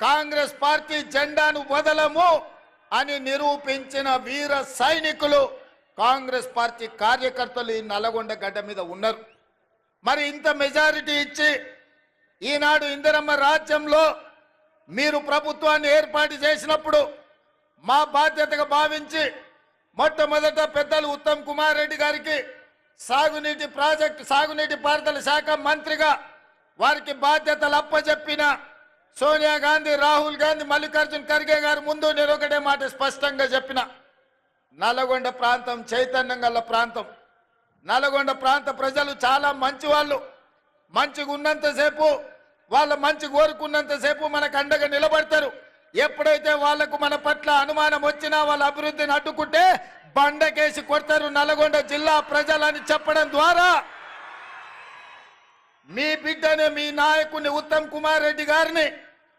Congress party జెండాను వదలము అని నిరూపించిన వీర సైనికులు కాంగ్రెస్ పార్టీ కార్యకర్తలు ఈ నల్లగొండ గడ్డ మీద ఉన్నారు. మరి ఇంత మెజారిటీ ఇచ్చి ఈనాడు ఇందిరమ్మ రాజ్యంలో మీరు ప్రభుత్వాన్ని ఏర్పాటు చేసినప్పుడు మా బాధ్యతగా భావించి మొట్టమొదట పెద్దలు ఉత్తమ్ కుమార్ రెడ్డి గారికి సాగునీటి ప్రాజెక్టు సాగునీటి పారుదల శాఖ మంత్రిగా వారికి బాధ్యతలు అప్పచెప్పిన సోనియా గాంధీ రాహుల్ గాంధీ మల్లికార్జున్ ఖర్గే గారు ముందు నేను ఒకటే మాట స్పష్టంగా చెప్పిన. నల్గొండ ప్రాంతం చైతన్యం గల ప్రాంతం. నల్గొండ ప్రాంత ప్రజలు చాలా మంచి వాళ్ళు మంచిగా ఉన్నంతసేపు వాళ్ళ మంచి కోరుకున్నంతసేపు మనకు అండగా నిలబడతారు. ఎప్పుడైతే వాళ్ళకు మన పట్ల అనుమానం వచ్చినా వాళ్ళ అభివృద్ధిని అడ్డుకుంటే బండకేసి కొడతారు నల్గొండ జిల్లా ప్రజలని చెప్పడం ద్వారా. మీ బిడ్డని మీ నాయకుని ఉత్తమ్ కుమార్ రెడ్డి గారిని